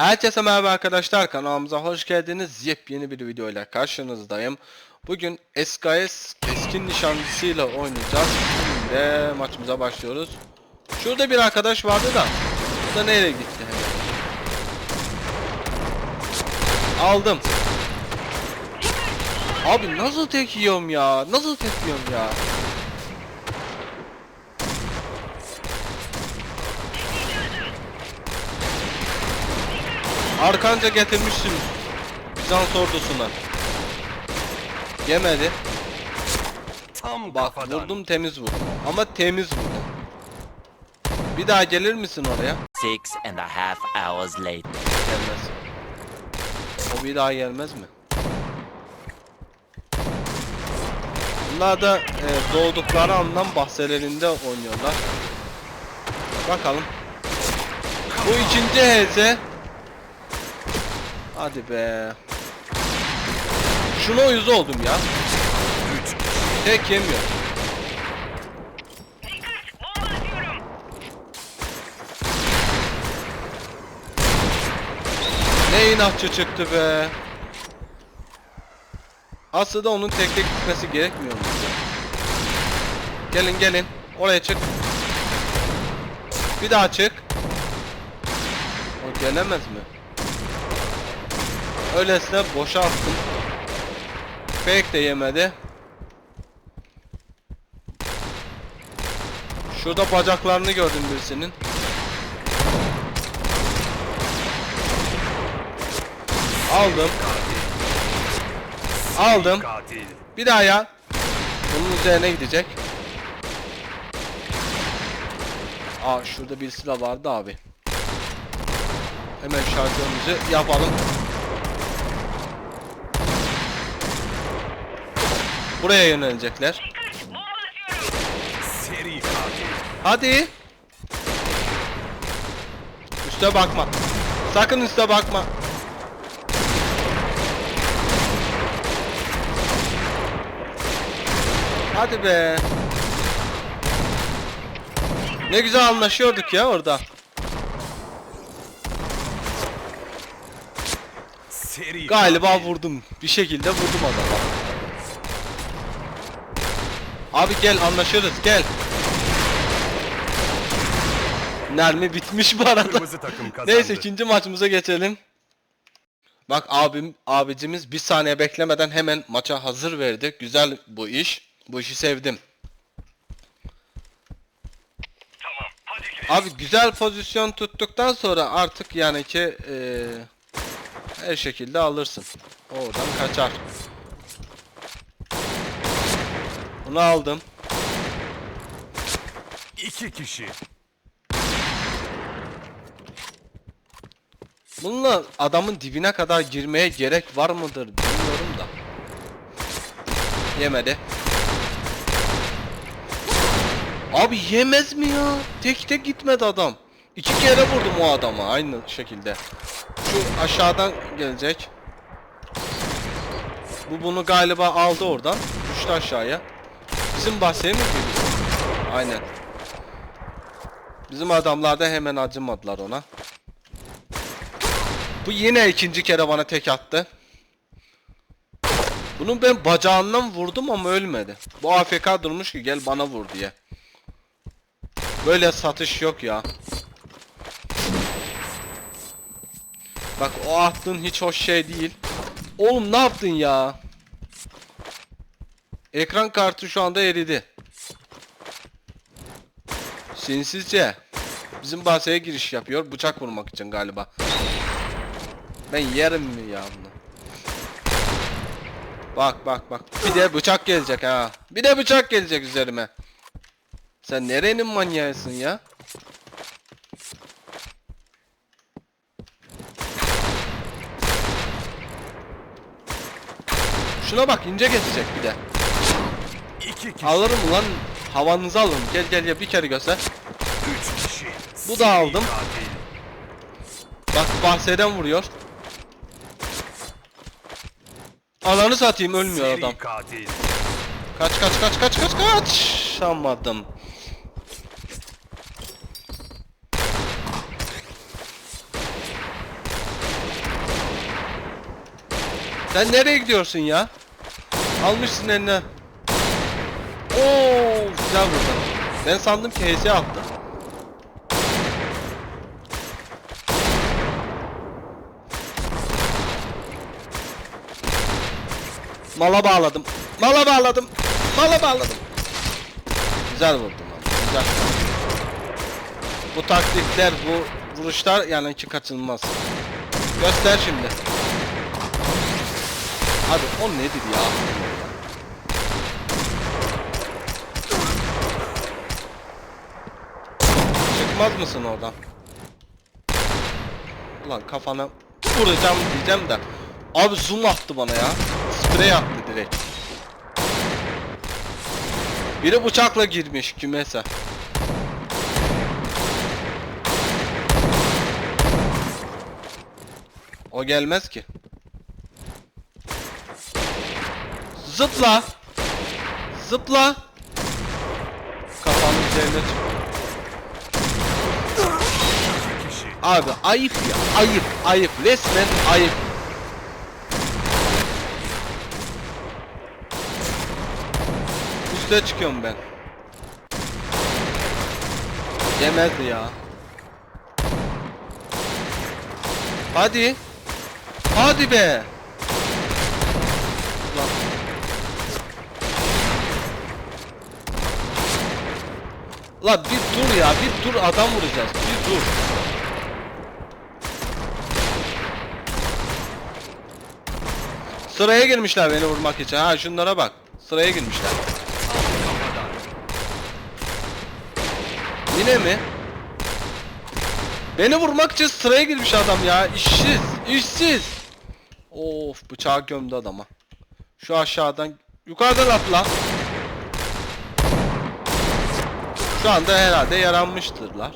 Herkese merhaba arkadaşlar kanalımıza hoş geldiniz. Yepyeni bir videoyla karşınızdayım. Bugün SKS keskin nişancısıyla oynayacağız. De maçımıza başlıyoruz. Şurada bir arkadaş vardı da. Bu da nereye gitti? Aldım. Abi nasıl tek yiyorum ya? Nasıl tek yiyorum ya? Arkanca getirmişsin Bizans ordusuna. Yemedi. Tam Bak kafadan. vurdum temiz vurdum. Ama temiz vurdum. Bir daha gelir misin oraya? Six and a half hours later. Gelmez. O bir daha gelmez mi? Bunlar da e, doğdukları andan bahselerinde oynuyorlar. Bakalım. Bu ikinci HS. Hadi be. Şuna uyuz oldum ya. Tek yemiyor. Ne inatçı çıktı be. Aslında onun tek tek gitmesi gerekmiyor mu? Gelin gelin. Oraya çık. Bir daha çık. O gelemez mi? Öylesine boşa attım. Fake de yemedi. Şurada bacaklarını gördüm birisinin. Aldım. Aldım. Bir daha ya. Bunun üzerine gidecek. Aa şurada birisi de vardı abi. Hemen şarjörümüzü yapalım. Buraya yönelecekler. Hadi. Üste bakma. Sakın üste bakma. Hadi be. Ne güzel anlaşıyorduk ya orada. Galiba vurdum. Bir şekilde vurdum adama. Abi gel anlaşırız gel. Mermi bitmiş bu arada. Neyse ikinci maçımıza geçelim. Bak abim abicimiz bir saniye beklemeden hemen maça hazır verdi. Güzel bu iş. Bu işi sevdim. Abi güzel pozisyon tuttuktan sonra artık yani ki eee, her şekilde alırsın. Oradan kaçar. Bunu aldım. İki kişi. Bununla adamın dibine kadar girmeye gerek var mıdır bilmiyorum da. Yemedi. Abi yemez mi ya? Tek tek gitmedi adam. İki kere vurdum o adama aynı şekilde. Şu aşağıdan gelecek. Bu bunu galiba aldı oradan. Düştü aşağıya. Bizim bahçeye mi girdi? Aynen. Bizim adamlar da hemen acımadılar ona. Bu yine ikinci kere bana tek attı. Bunun ben bacağından vurdum ama ölmedi. Bu AFK durmuş ki gel bana vur diye. Böyle satış yok ya. Bak o attığın hiç hoş şey değil. Oğlum ne yaptın ya? Ekran kartı şu anda eridi. Sinsizce. Bizim bahseye giriş yapıyor. Bıçak vurmak için galiba. Ben yerim mi ya bunu? Bak bak bak. Bir de bıçak gelecek ha. Bir de bıçak gelecek üzerime. Sen nerenin manyağısın ya? Şuna bak ince geçecek bir de. İki kişi. Alırım ulan havanızı alın. Gel gel ya bir kere göster. Üç kişi. Bu da aldım. Bak bahseden vuruyor. Ananı satayım ölmüyor Seri adam. katil. Kaç kaç kaç kaç kaç kaç. Şamadım. Sen nereye gidiyorsun ya? Almışsın eline. Oo, güzel vurdun. Ben sandım ki HS attı. Mala bağladım. Mala bağladım. Mala bağladım. Güzel vurdum abi. Güzel. Bu taktikler, bu vuruşlar yani ki kaçınılmaz. Göster şimdi. Abi o nedir ya? Çıkmaz mısın oradan? Ulan kafana vuracağım diyeceğim de. Abi zoom attı bana ya. Sprey attı direkt. Biri bıçakla girmiş kümese. O gelmez ki. Zıpla. Zıpla. Kafanın üzerine çık. Abi ayıp ya. Ayıp. Ayıp. Resmen ayıp. Üste çıkıyorum ben. Yemezdi ya. Hadi. Hadi be. Ulan. La bir dur ya, bir dur adam vuracağız. Bir dur. Sıraya girmişler beni vurmak için. Ha şunlara bak. Sıraya girmişler. Yine mi? Beni vurmak için sıraya girmiş adam ya. İşsiz, işsiz. Of bıçağı gömdü adama. Şu aşağıdan yukarıdan atla. Şu anda herhalde yaranmıştırlar.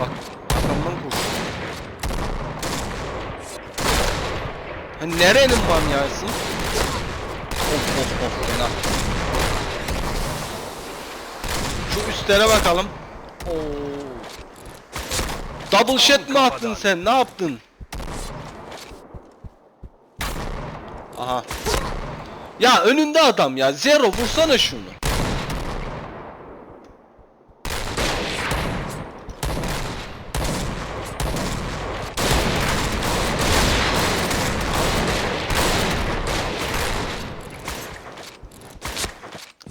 Bak Ha nerenin manyağısın? Of of of fena. Şu üstlere bakalım. Oo. Double shot mi attın sen? Ne yaptın? Aha. Ya önünde adam ya. Zero vursana şunu.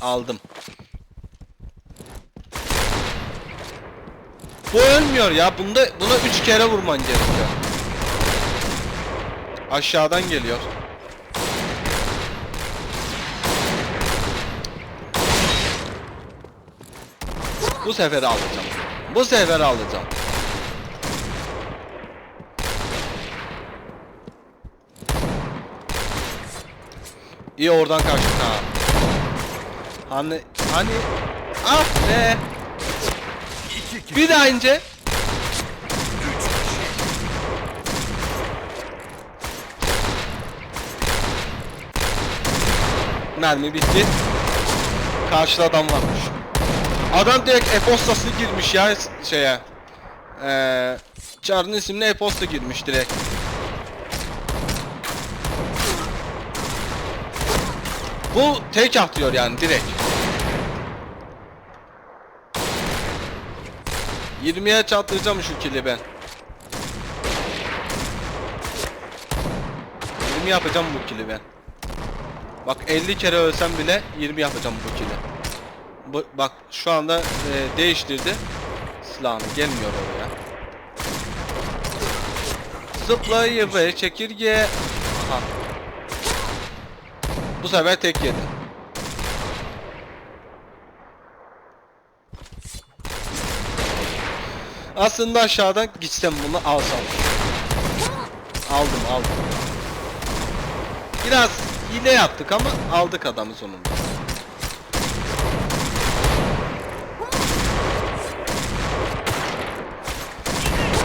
Aldım. Bu ölmüyor ya. Bunda buna 3 kere vurman gerekiyor. Aşağıdan geliyor. Bu sefer alacağım. Bu sefer alacağım. İyi oradan kaçtık ha. Hani hani ah be. Bir daha ince. Mermi bitti. Karşıda adam varmış. Adam direkt e-postası girmiş ya şeye. Eee Çar'ın isimli e-posta girmiş direkt. Bu tek atıyor yani direkt. 20'ye çatlayacağım şu kili ben. 20 yapacağım bu kili ben. Bak 50 kere ölsem bile 20 yapacağım bu kili. Bu, bak şu anda e, değiştirdi. Silahını gelmiyor oraya. Zıplayı ve çekirge. Aha. Bu sefer tek yedim. Aslında aşağıdan gitsem bunu alsam. Aldım aldım. Biraz hile yaptık ama aldık adamı sonunda.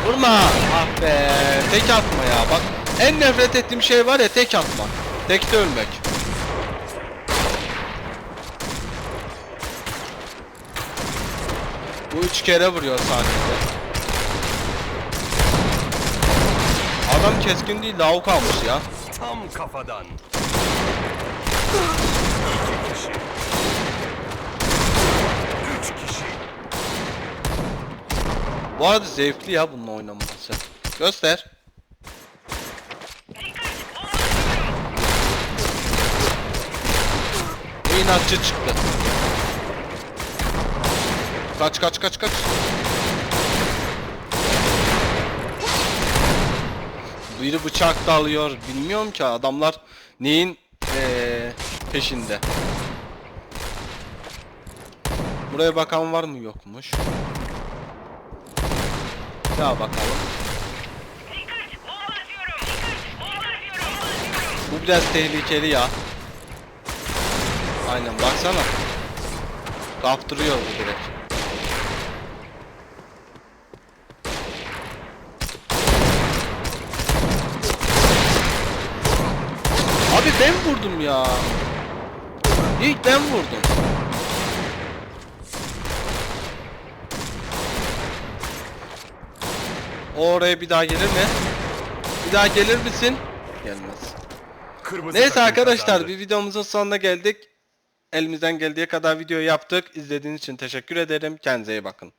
Vurma! Ah be! Tek atma ya bak. En nefret ettiğim şey var ya tek atma. Tekte ölmek. Bu üç kere vuruyor saniyede. Adam keskin değil lavuk almış ya. Tam kafadan. İki kişi. Üç kişi. Bu arada zevkli ya bununla oynaması. Göster. İnatçı çıktı. Kaç kaç kaç kaç. Biri bıçak da alıyor. Bilmiyorum ki adamlar neyin eee, peşinde. Buraya bakan var mı yokmuş. Ya bakalım. Bu biraz tehlikeli ya. Aynen baksana. Kaptırıyor bu direkt. Abi ben vurdum ya. İlk ben vurdum. Oraya bir daha gelir mi? Bir daha gelir misin? Gelmez. Kırmızı Neyse arkadaşlar kazandı. bir videomuzun sonuna geldik. Elimizden geldiği kadar video yaptık. İzlediğiniz için teşekkür ederim. Kendinize iyi bakın.